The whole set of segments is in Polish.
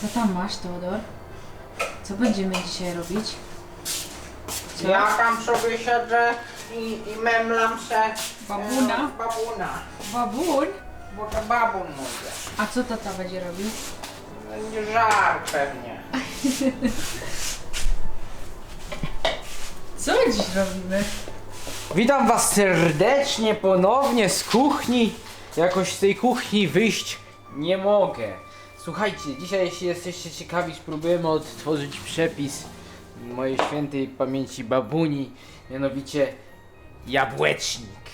Co tam masz, Teodor? Co będziemy dzisiaj robić? Co? Ja tam sobie siedzę i, i memlam se Babuna? e, babuna, Babun? bo to babun mówię. A co tata będzie robił? Będzie żar pewnie. Co dziś robimy? Witam was serdecznie ponownie z kuchni. Jakoś z tej kuchni wyjść nie mogę. Słuchajcie, dzisiaj jeśli jesteście ciekawi, spróbujemy odtworzyć przepis mojej świętej pamięci babuni, mianowicie jabłecznik,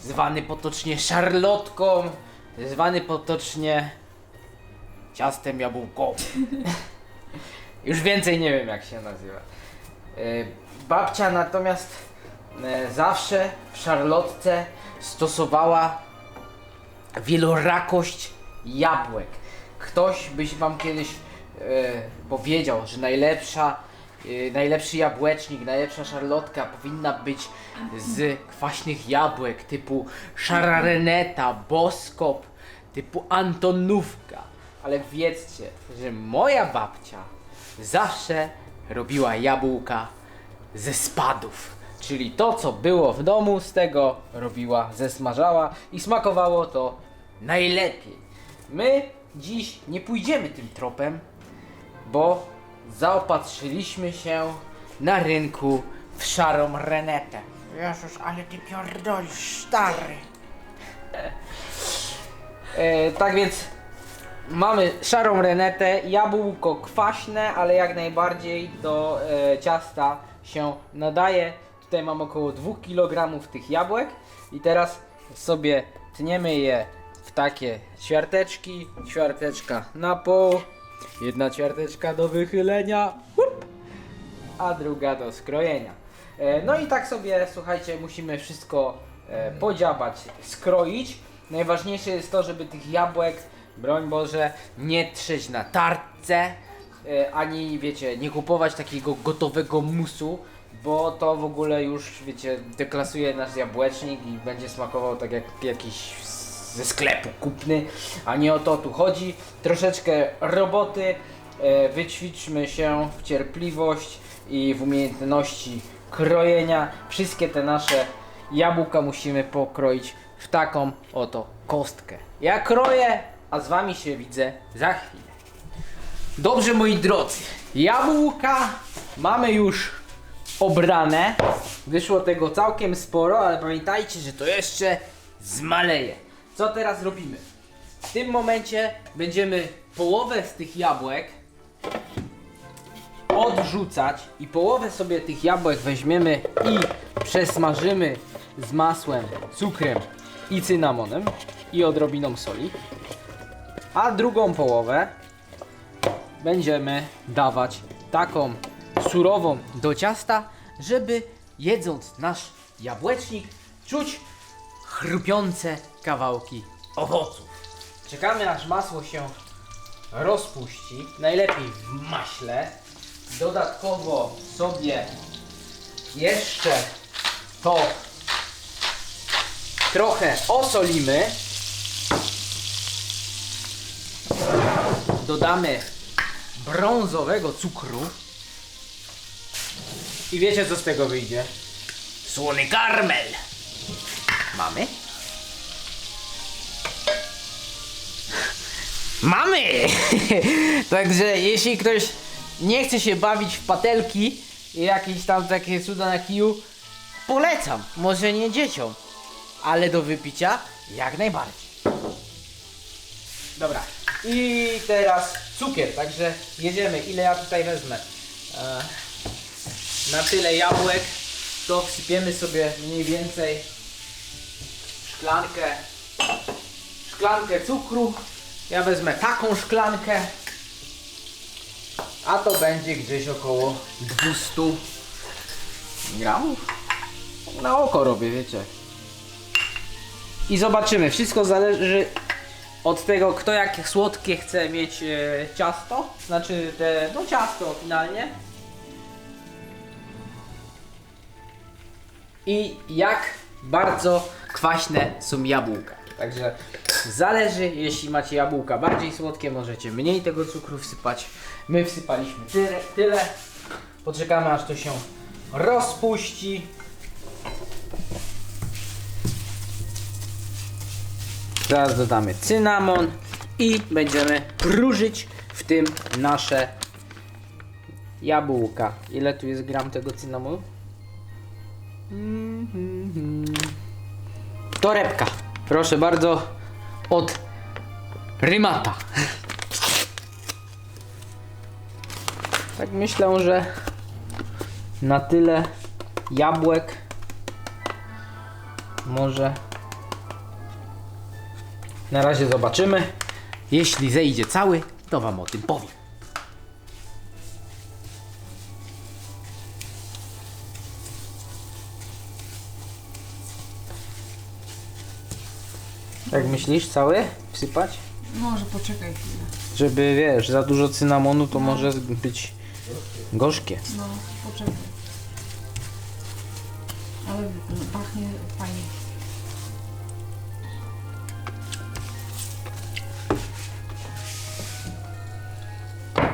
zwany potocznie szarlotką, zwany potocznie ciastem jabłkowym. Już więcej nie wiem jak się nazywa. E, Babcia natomiast e, zawsze w szarlotce stosowała wielorakość jabłek. Ktoś byś wam kiedyś e, powiedział, że najlepsza, e, najlepszy jabłecznik, najlepsza szarlotka powinna być z kwaśnych jabłek typu szara reneta, boskop, typu antonówka. Ale wiedzcie, że moja babcia zawsze robiła jabłka ze spadów. Czyli to, co było w domu, z tego robiła, zesmażała i smakowało to najlepiej. My dziś nie pójdziemy tym tropem, bo zaopatrzyliśmy się na rynku w szarą renetę. Jezus, ale ty pierdolisz, stary. E, tak więc mamy szarą renetę, jabłko kwaśne, ale jak najbardziej do e, ciasta się nadaje. Tutaj mam około 2 kg tych jabłek i teraz sobie tniemy je w takie ćwiarteczki, ćwiarteczka na pół, jedna ćwiarteczka do wychylenia, a druga do skrojenia. E, No i tak sobie, słuchajcie, musimy wszystko e, podziabać, skroić. Najważniejsze jest to, żeby tych jabłek, broń Boże, nie trzeć na tarce, e, ani wiecie, nie kupować takiego gotowego musu, bo to w ogóle już, wiecie, deklasuje nasz jabłecznik i będzie smakował tak jak jakiś ze sklepu kupny, a nie o to tu chodzi. Troszeczkę roboty, e, wyćwiczmy się w cierpliwość i w umiejętności krojenia. Wszystkie te nasze jabłka musimy pokroić w taką oto kostkę. Ja kroję, a z wami się widzę za chwilę. Dobrze moi drodzy, jabłka mamy już obrane. Wyszło tego całkiem sporo, ale pamiętajcie, że to jeszcze zmaleje. Co teraz robimy? W tym momencie będziemy połowę z tych jabłek odrzucać i połowę sobie tych jabłek weźmiemy i przesmażymy z masłem, cukrem i cynamonem i odrobiną soli. A drugą połowę będziemy dawać taką surową do ciasta, żeby jedząc nasz jabłecznik czuć chrupiące kawałki owoców. Czekamy aż masło się rozpuści, najlepiej w maśle. Dodatkowo sobie jeszcze to trochę osolimy. Dodamy brązowego cukru. I wiecie co z tego wyjdzie? Słony karmel. Mamy? Mamy! Także jeśli ktoś nie chce się bawić w patelki i jakieś tam takie cuda na kiju, polecam. Może nie dzieciom, ale do wypicia jak najbardziej. Dobra. I teraz cukier, także jedziemy. Ile ja tutaj wezmę? E, na tyle jabłek to wsypiemy sobie mniej więcej szklankę szklankę cukru. Ja wezmę taką szklankę. A to będzie gdzieś około 200 gramów. Na oko robię, wiecie. I zobaczymy. Wszystko zależy od tego, kto jak słodkie chce mieć e, ciasto. Znaczy te, no ciasto finalnie. I jak bardzo kwaśne są jabłka. Także zależy, jeśli macie jabłka bardziej słodkie, możecie mniej tego cukru wsypać. My wsypaliśmy tyle, tyle. Poczekamy aż to się rozpuści. Zaraz dodamy cynamon i będziemy próżyć w tym nasze jabłka. Ile tu jest gram tego cynamonu? Mhm. Torebka. Proszę bardzo, od Rymata. Tak myślę, że na tyle jabłek może na razie zobaczymy. Jeśli zejdzie cały, to wam o tym powiem. Jak myślisz, cały wsypać? Może poczekaj chwilę. Żeby wiesz, za dużo cynamonu to może być gorzkie. No, poczekaj. Ale no, pachnie fajnie.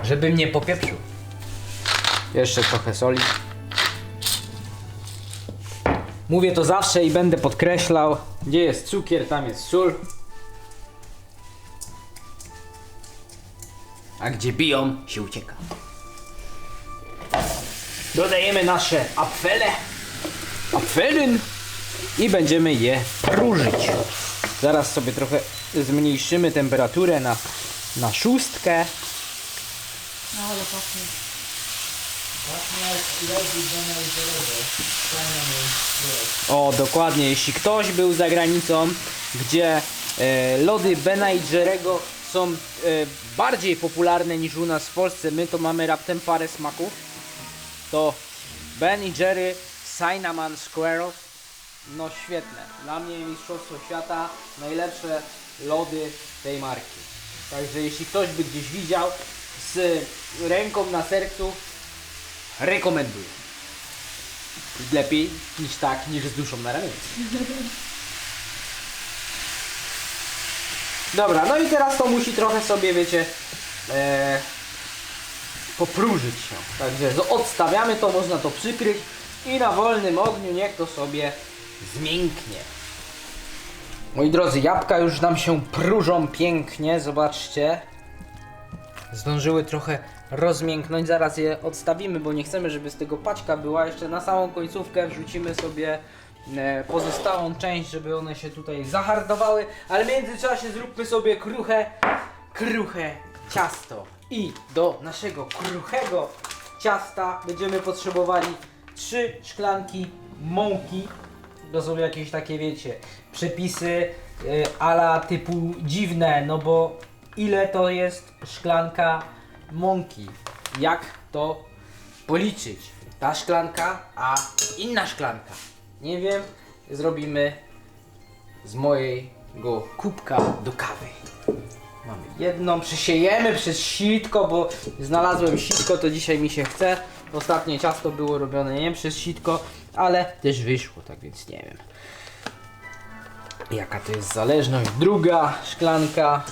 Żeby mnie popieprzył. Jeszcze trochę soli. Mówię to zawsze i będę podkreślał. Gdzie jest cukier, tam jest sól. A gdzie biją, się ucieka. Dodajemy nasze apfele. Apfelyn. I będziemy je próżyć. Zaraz sobie trochę zmniejszymy temperaturę na, na szóstkę. No ale pachnie. O, dokładnie. Jeśli ktoś był za granicą, gdzie e, lody Bena i Jerego są e, bardziej popularne niż u nas w Polsce, my to mamy raptem parę smaków, to Ben i Jerry Cinnamon Squirrels, no świetne. Dla mnie Mistrzostwo Świata, najlepsze lody tej marki. Także jeśli ktoś by gdzieś widział z ręką na sercu, rekomenduję. Lepiej niż tak, niż z duszą na ramieniu. Dobra, no i teraz to musi trochę sobie, wiecie, e, popróżyć się. Także odstawiamy to, można to przykryć i na wolnym ogniu niech to sobie zmięknie. Moi drodzy, jabłka już nam się próżą pięknie, zobaczcie. Zdążyły trochę rozmięknąć, zaraz je odstawimy, bo nie chcemy, żeby z tego paćka była. Jeszcze na samą końcówkę wrzucimy sobie e, pozostałą część, żeby one się tutaj zahardowały, ale w międzyczasie zróbmy sobie kruche, kruche ciasto. I do naszego kruchego ciasta będziemy potrzebowali trzy szklanki mąki. To są jakieś takie, wiecie, przepisy y, ala typu dziwne, no bo ile to jest szklanka mąki? Jak to policzyć? Ta szklanka, a inna szklanka. Nie wiem, zrobimy z mojego kubka do kawy. Mamy jedną, przesiejemy przez sitko, bo znalazłem sitko, to dzisiaj mi się chce. Ostatnie ciasto było robione nie przez sitko, ale też wyszło, tak więc nie wiem. Jaka to jest zależność? Druga szklanka.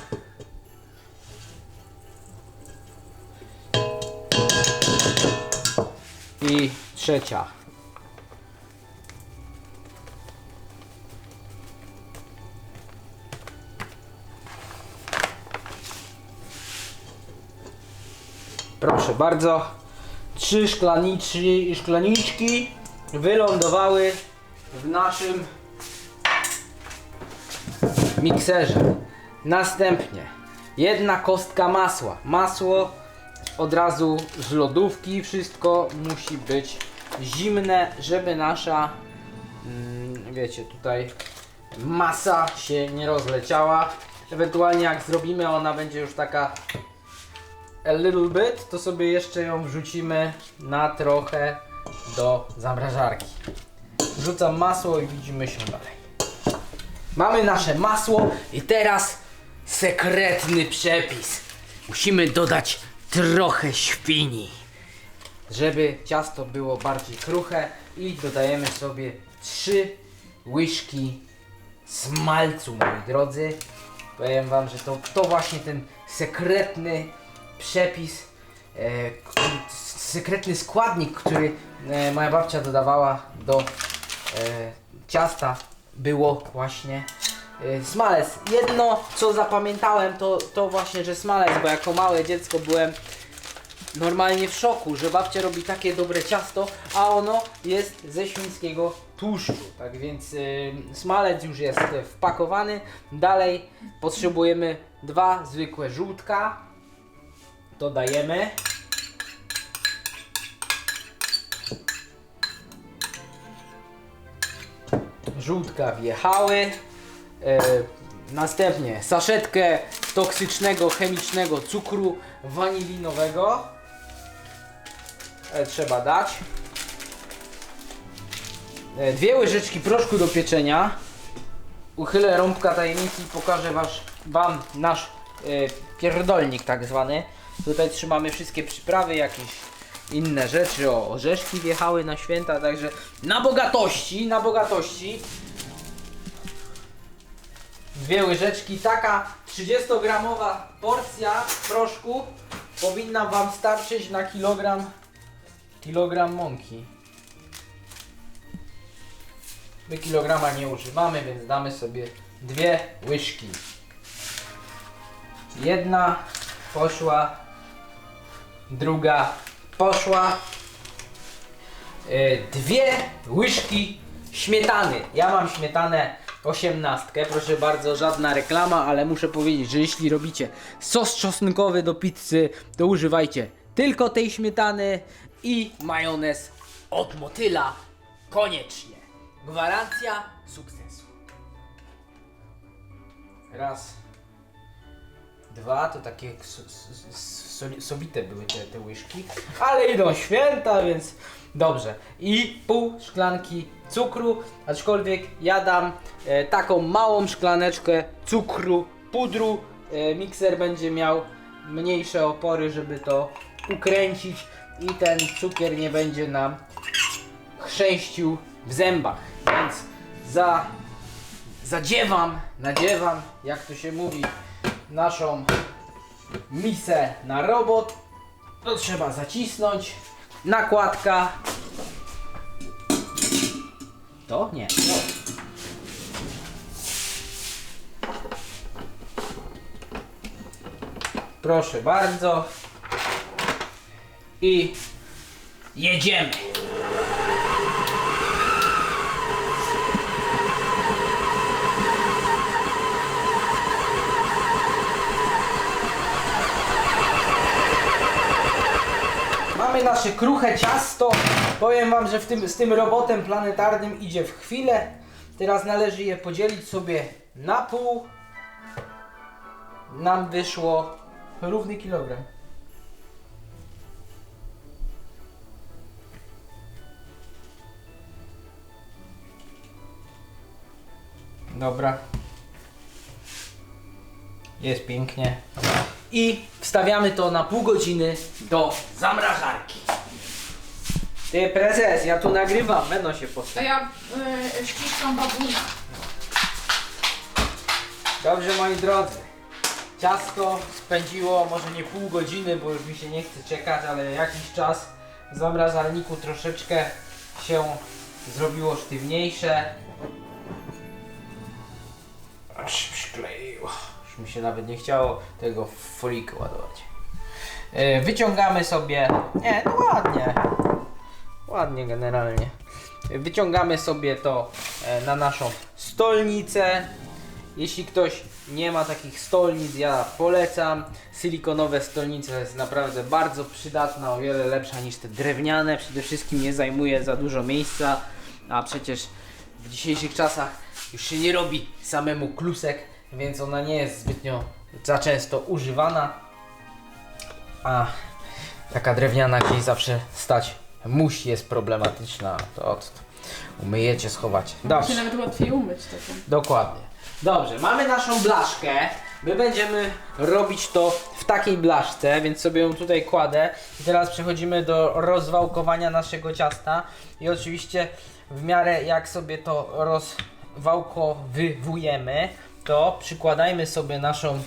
I trzecia. Proszę bardzo. Trzy szklaniczy, szklaniczki wylądowały w naszym mikserze. Następnie jedna kostka masła. Masło od razu z lodówki. Wszystko musi być zimne, żeby nasza, mm, wiecie, tutaj masa się nie rozleciała. Ewentualnie jak zrobimy, ona będzie już taka a little bit, to sobie jeszcze ją wrzucimy na trochę do zamrażarki. Wrzucam masło i widzimy się dalej. Mamy nasze masło i teraz sekretny przepis. Musimy dodać trochę świni, żeby ciasto było bardziej kruche i dodajemy sobie trzy łyżki smalcu, moi drodzy. Powiem wam, że to, to właśnie ten sekretny przepis, e, k- sekretny składnik, który e, moja babcia dodawała do e, ciasta, było właśnie smalec. Jedno, co zapamiętałem, to, to właśnie, że smalec, bo jako małe dziecko byłem normalnie w szoku, że babcia robi takie dobre ciasto, a ono jest ze świńskiego tłuszczu. Tak więc y, smalec już jest y, wpakowany. Dalej potrzebujemy dwa zwykłe żółtka. Dodajemy. Żółtka wjechały. E, następnie saszetkę toksycznego, chemicznego cukru wanilinowego. E, trzeba dać. E, dwie łyżeczki proszku do pieczenia. Uchylę rąbka tajemnicy i pokażę was, wam nasz pierdolnik tak zwany. Tutaj trzymamy wszystkie przyprawy, jakieś inne rzeczy. O, orzeszki wjechały na święta, także na bogatości, na bogatości. Dwie łyżeczki, taka 30-gramowa porcja proszku powinna Wam starczyć na kilogram, kilogram mąki. My kilograma nie używamy, więc damy sobie dwie łyżki. Jedna poszła, druga poszła. E, Dwie łyżki śmietany. Ja mam śmietanę 18, proszę bardzo, żadna reklama, ale muszę powiedzieć, że jeśli robicie sos czosnkowy do pizzy, to używajcie tylko tej śmietany i majonez od motyla. Koniecznie. Gwarancja sukcesu. Raz. Dwa, to takie s- s- s- soli- sobite były te, te łyżki, ale idą święta, więc dobrze. I pół szklanki cukru, aczkolwiek ja dam e, taką małą szklaneczkę cukru, pudru. E, mikser będzie miał mniejsze opory, żeby to ukręcić i ten cukier nie będzie nam chrzęścił w zębach. Więc za, zadziewam, nadziewam, jak to się mówi, naszą misę na robot. To trzeba zacisnąć. Nakładka. To? Nie. Proszę bardzo. I jedziemy. Mamy nasze kruche ciasto. Powiem wam, że w tym, z tym robotem planetarnym idzie w chwilę. Teraz należy je podzielić sobie na pół. Nam wyszło równy kilogram. Dobra. Jest pięknie. I wstawiamy to na pół godziny do zamrażarki. Ty prezes, ja tu nagrywam, będą się To ja y, ściskam. Dobrze moi drodzy. Ciasto spędziło może nie pół godziny, bo już mi się nie chce czekać, ale jakiś czas w zamrażalniku troszeczkę się zrobiło sztywniejsze. Aż przykleiło. Mi się nawet nie chciało tego w folikę ładować. E, Wyciągamy sobie. Nie, no ładnie. Ładnie generalnie. Wyciągamy sobie to e, na naszą stolnicę. Jeśli ktoś nie ma takich stolnic, ja polecam. Silikonowe stolnice jest naprawdę bardzo przydatna, o wiele lepsza niż te drewniane. Przede wszystkim nie zajmuje za dużo miejsca, a przecież w dzisiejszych czasach już się nie robi samemu klusek, więc ona nie jest zbytnio za często używana. A taka drewniana gdzieś zawsze stać musi, jest problematyczna. To od... umyjecie, schowacie. To Dobrze. się nawet łatwiej umyć taką. Dokładnie. Dobrze, mamy naszą blaszkę. My będziemy robić to w takiej blaszce, więc sobie ją tutaj kładę. I teraz przechodzimy do rozwałkowania naszego ciasta. I oczywiście w miarę jak sobie to rozwałkowywujemy, to przykładajmy sobie naszą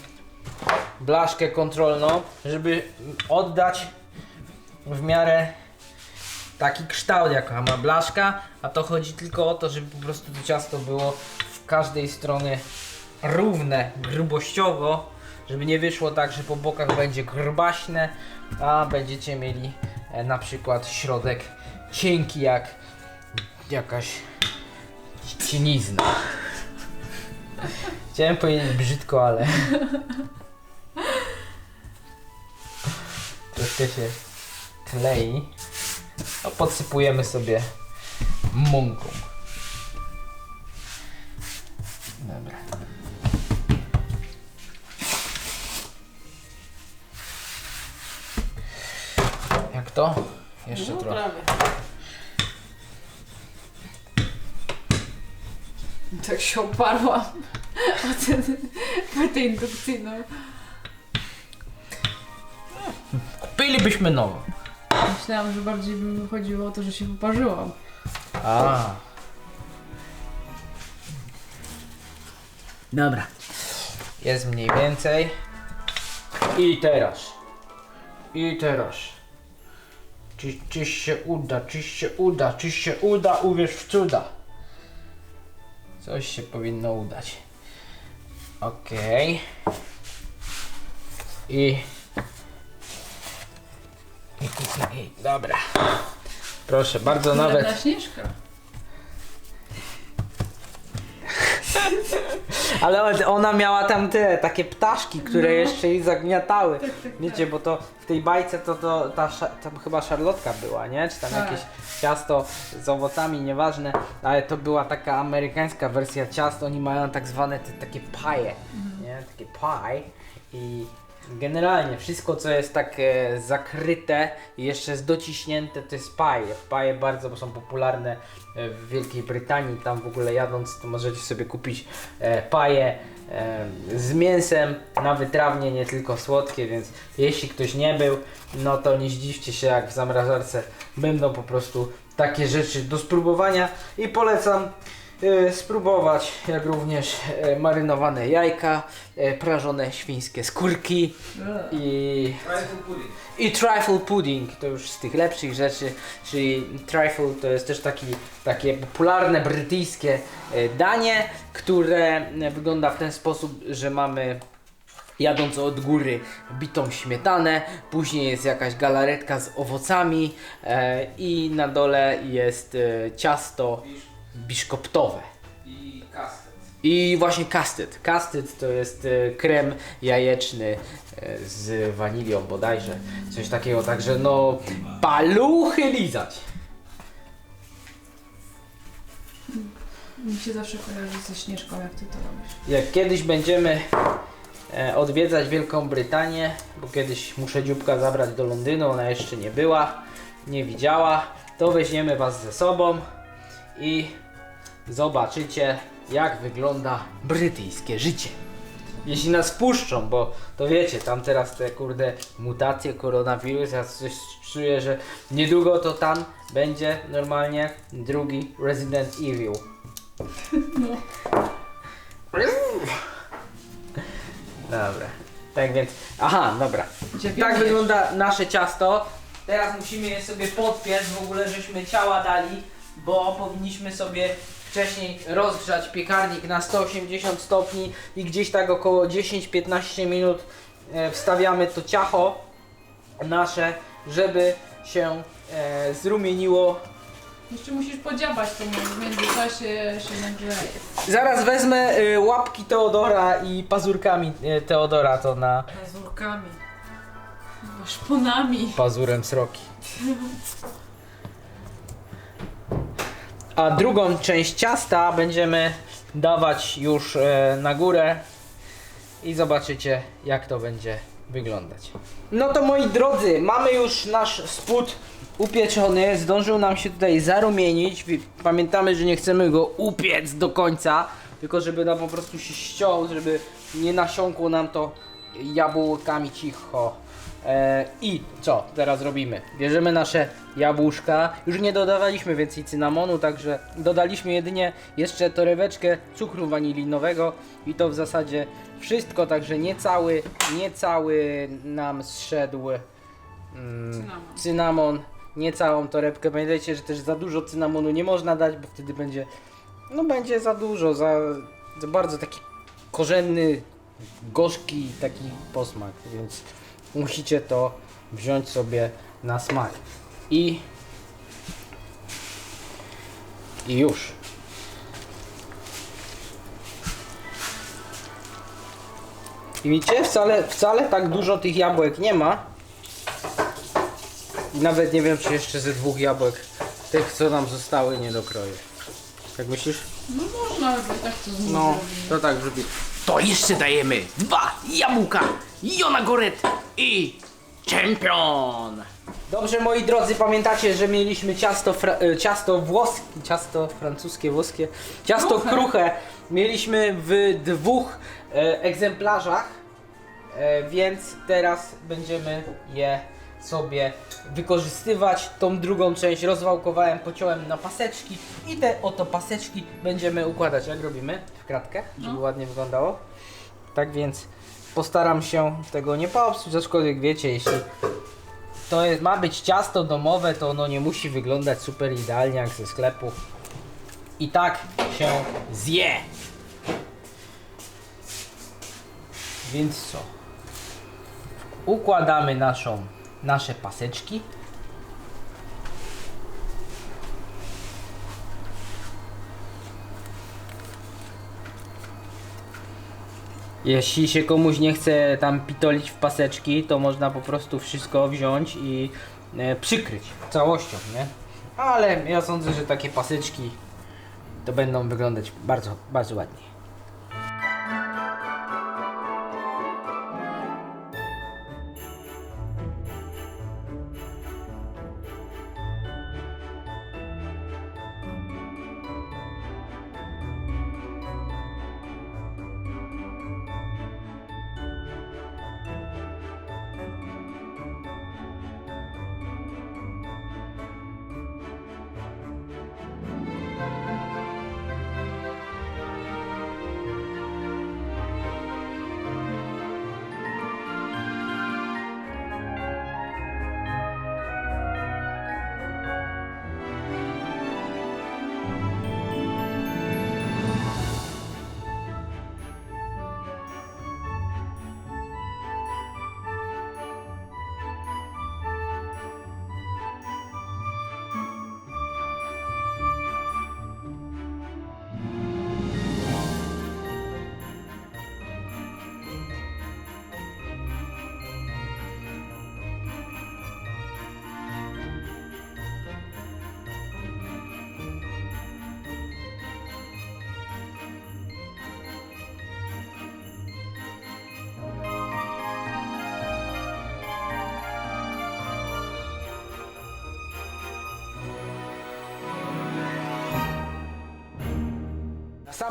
blaszkę kontrolną, żeby oddać w miarę taki kształt jaka ma blaszka, a to chodzi tylko o to, żeby po prostu to ciasto było w każdej stronie równe grubościowo, żeby nie wyszło tak, że po bokach będzie grbaśne, a będziecie mieli e, na przykład środek cienki jak jakaś cienizna. Chciałem powiedzieć brzydko, ale troszkę się klei. No, podsypujemy sobie mąką. Się oparłam o ten płytę indukcyjną. Kupilibyśmy nową. Myślałam, że bardziej by chodziło o to, że się poparzyłam. A. Dobra. Jest mniej więcej. I teraz. I teraz. Czy, czy się uda, czy się uda, czy się uda, uwierz w cuda. Coś się powinno udać. Okej. I... Dobra. Proszę bardzo. Nawet... Śnieżka. Ale ona miała tam te takie ptaszki, które No. jeszcze jej zagniatały. Tak, tak, Wiecie, bo to w tej bajce to, to ta sza, tam chyba szarlotka była, nie? Czy tam Tak. jakieś ciasto z owocami, nieważne, ale to była taka amerykańska wersja ciast, oni mają tak zwane te takie paje, Mhm. nie? Takie pie i generalnie wszystko co jest tak e, zakryte i jeszcze jest dociśnięte to jest paje. Paje bardzo są popularne w Wielkiej Brytanii, tam w ogóle jadąc to możecie sobie kupić e, paje e, z mięsem na wytrawnie, nie tylko słodkie, więc jeśli ktoś nie był, no to nie zdziwcie się jak w zamrażarce będą po prostu takie rzeczy do spróbowania i polecam e, spróbować, jak również e, marynowane jajka, e, prażone świńskie skórki i i trifle pudding. To już z tych lepszych rzeczy, czyli trifle to jest też taki, takie popularne brytyjskie e, danie, które e, wygląda w ten sposób, że mamy jadąc od góry bitą śmietanę, później jest jakaś galaretka z owocami e, i na dole jest e, ciasto biszkoptowe. I kastet. I właśnie kastet. Kastet to jest e, krem jajeczny e, z wanilią bodajże. Coś takiego, także no paluchy lizać. Mi się zawsze kojarzy ze Śnieżką, jak ty to robisz. Jak kiedyś będziemy e, odwiedzać Wielką Brytanię, bo kiedyś muszę dzióbka zabrać do Londynu, ona jeszcze nie była, nie widziała, to weźmiemy Was ze sobą i zobaczycie jak wygląda brytyjskie życie. Jeśli nas puszczą, bo to wiecie, tam teraz te kurde mutacje, koronawirus, ja coś czuję, że niedługo to tam będzie normalnie drugi Resident Evil. Dobra. Tak więc. Aha, dobra. Tak wygląda nasze ciasto. Teraz musimy je sobie podpiec, w ogóle żeśmy ciała dali, bo powinniśmy sobie wcześniej rozgrzać piekarnik na 180 stopni i gdzieś tak około 10-15 minut e, wstawiamy to ciacho nasze, żeby się e, zrumieniło Jeszcze musisz podziabać to, w międzyczasie się nagrzeje. Zaraz wezmę y, łapki Teodora i pazurkami y, Teodora to na Pazurkami. Chyba Szponami. pazurem sroki. A drugą część ciasta będziemy dawać już e, na górę i zobaczycie jak to będzie wyglądać. No to moi drodzy, mamy już nasz spód upieczony, zdążył nam się tutaj zarumienić. Pamiętamy, że nie chcemy go upiec do końca, tylko żeby nam po prostu się ściął, żeby nie nasiąkło nam to jabłkami cicho. E, I co teraz robimy? Bierzemy nasze jabłuszka. Już nie dodawaliśmy więcej cynamonu, także dodaliśmy jedynie jeszcze toreweczkę cukru wanilinowego i to w zasadzie wszystko, także nie cały, nie cały nam zszedł mm, Cynamon. cynamon, nie całą torebkę. Pamiętajcie, że też za dużo cynamonu nie można dać, bo wtedy będzie, no będzie za dużo, za, za bardzo taki korzenny, gorzki taki posmak, więc musicie to wziąć sobie na smak. I i już. I widzicie, wcale, wcale tak dużo tych jabłek nie ma. I nawet nie wiem, czy jeszcze ze dwóch jabłek, tych co nam zostały, nie dokroję. Jak myślisz? No można, ale tak to z nim No, to tak zrobi. To jeszcze dajemy dwa jabłka, Jonagoret i Champion. Dobrze moi drodzy, pamiętacie, że mieliśmy ciasto, fra- e, ciasto włoskie, ciasto francuskie, włoskie, ciasto Kruche. kruche. Mieliśmy w dwóch e, egzemplarzach, e, więc teraz będziemy je sobie wykorzystywać. Tą drugą część rozwałkowałem, pociąłem na paseczki i te oto paseczki będziemy układać. Jak robimy? W kratkę, żeby No. ładnie wyglądało. Tak więc postaram się tego nie popsuć, aczkolwiek wiecie, jeśli to jest, ma być ciasto domowe, to ono nie musi wyglądać super idealnie jak ze sklepu. I tak się zje. Więc co? Układamy naszą, nasze paseczki. Jeśli się komuś nie chce tam pitolić w paseczki, to można po prostu wszystko wziąć i e, przykryć całością, nie? Ale ja sądzę, że takie paseczki to będą wyglądać bardzo, bardzo ładnie.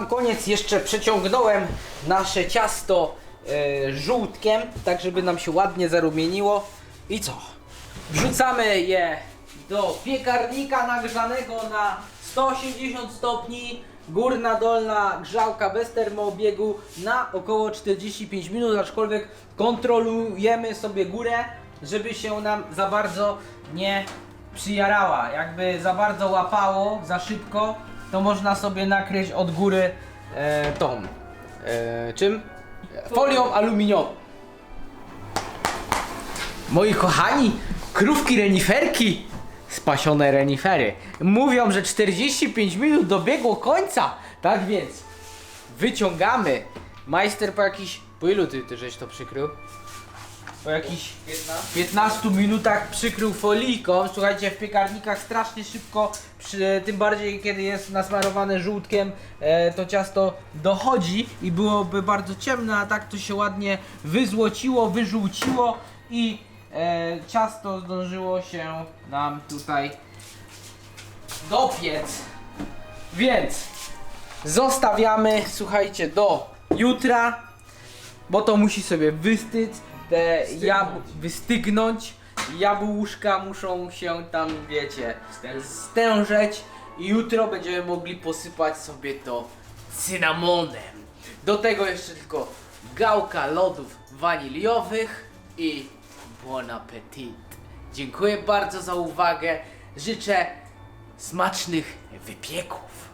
Sam koniec jeszcze przeciągnąłem nasze ciasto e, żółtkiem, tak żeby nam się ładnie zarumieniło. I co? Wrzucamy je do piekarnika nagrzanego na 180 stopni. Górna, dolna grzałka bez termoobiegu na około 45 minut, aczkolwiek kontrolujemy sobie górę, żeby się nam za bardzo nie przyjarała. Jakby za bardzo łapało, za szybko, to można sobie nakryć od góry e, tą. E, czym? Folią aluminiową. Moi kochani, krówki reniferki, spasione renifery, mówią, że 45 minut dobiegło końca. Tak więc wyciągamy. Majster po jakiś. Po ilu ty, ty żeś to przykrył? Po jakichś 15 minutach przykrył folijką. Słuchajcie, w piekarnikach strasznie szybko, przy, tym bardziej kiedy jest nasmarowane żółtkiem, e, to ciasto dochodzi i byłoby bardzo ciemne, a tak to się ładnie wyzłociło, wyżółciło i e, ciasto zdążyło się nam tutaj dopiec. Więc zostawiamy, słuchajcie, do jutra, bo to musi sobie wystyć, te jab wystygnąć, jabłuszka muszą się tam, wiecie, stężeć i jutro będziemy mogli posypać sobie to cynamonem. Do tego jeszcze tylko gałka lodów waniliowych i bon appetit. Dziękuję bardzo za uwagę. Życzę smacznych wypieków.